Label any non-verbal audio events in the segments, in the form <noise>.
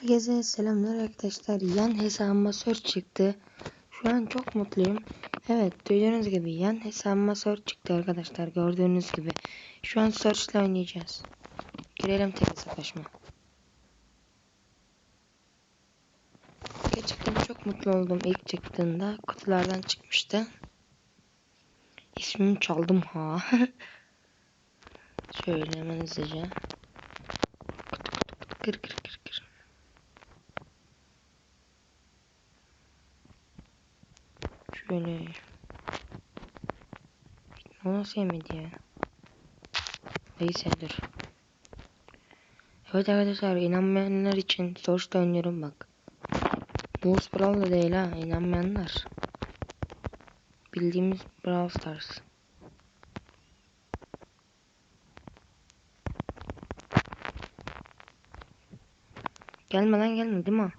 Herkese selamlar arkadaşlar. Yan hesabıma search çıktı. Şu an çok mutluyum. Evet duyduğunuz gibi yan hesabıma search çıktı arkadaşlar. Gördüğünüz gibi. Şu an search ile oynayacağız. Girelim tek hesaplaşma. Gerçekten çok mutlu oldum ilk çıktığında. Kutulardan çıkmıştı. İsmimi çaldım ha. <laughs> Şöyle hemen hızlıca. Kır kır kır kır. Şöyle. Onu sevmedi ya. Neyse dur. Evet arkadaşlar inanmayanlar için source oynuyorum bak. Bulls Brawl da değil ha inanmayanlar. Bildiğimiz Brawl Stars. Gelme lan gelme değil mi?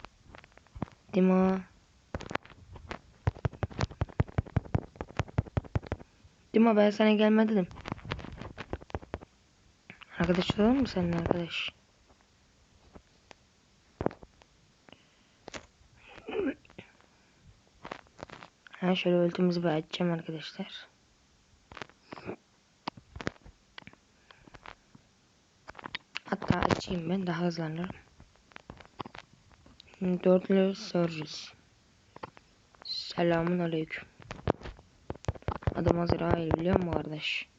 Mi ben sana gelme dedim. Arkadaş olalım mı seninle arkadaş? Ha şöyle ultimizi bir açacağım arkadaşlar. Hatta açayım ben daha hızlanırım. Dörtlü Surges. Selamun aleyküm. Adım Azrail biliyor musun kardeş?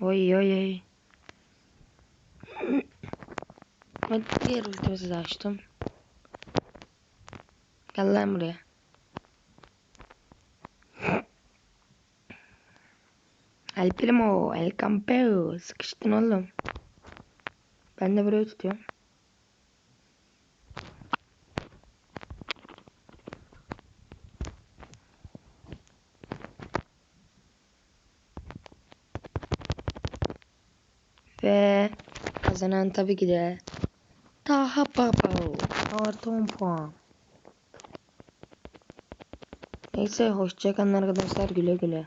Oy oy oy. Ben diğer ultimizi de açtım. Gel lan buraya. El primo, el campeo. Sıkıştın oğlum. Ben de burayı tutuyorum. Ve kazanan tabii ki de Taha Baba. Artı 10 puan. Neyse hoşçakalın arkadaşlar güle güle.